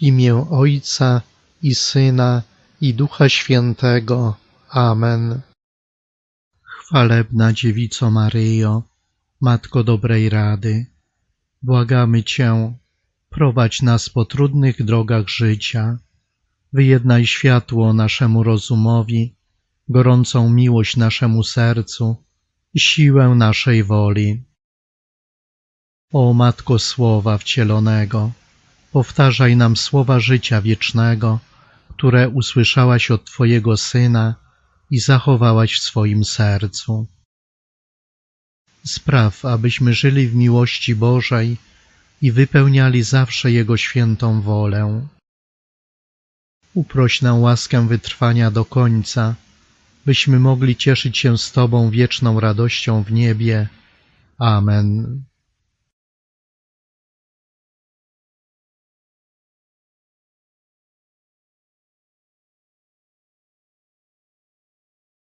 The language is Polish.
imię Ojca i Syna i Ducha Świętego. Amen. Chwalebna Dziewico Maryjo, Matko dobrej rady, błagamy Cię, prowadź nas po trudnych drogach życia, wyjednaj światło naszemu rozumowi, gorącą miłość naszemu sercu siłę naszej woli. O Matko Słowa Wcielonego, powtarzaj nam słowa życia wiecznego, które usłyszałaś od Twojego Syna i zachowałaś w swoim sercu. Spraw, abyśmy żyli w miłości Bożej i wypełniali zawsze Jego świętą wolę. Uproś nam łaskę wytrwania do końca, byśmy mogli cieszyć się z Tobą wieczną radością w niebie. Amen.